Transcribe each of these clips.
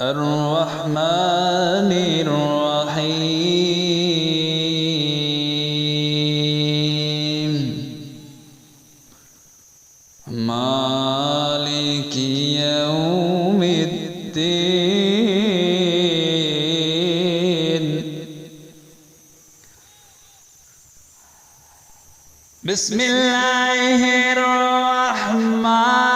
الرحمن الرحيم. مالك يوم الدين. بسم الله الرحمن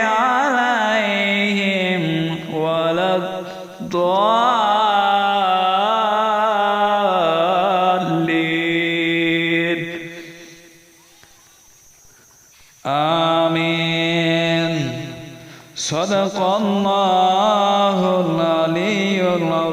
عليهم ولا الضالين. آمين. صدق الله العلي العظيم.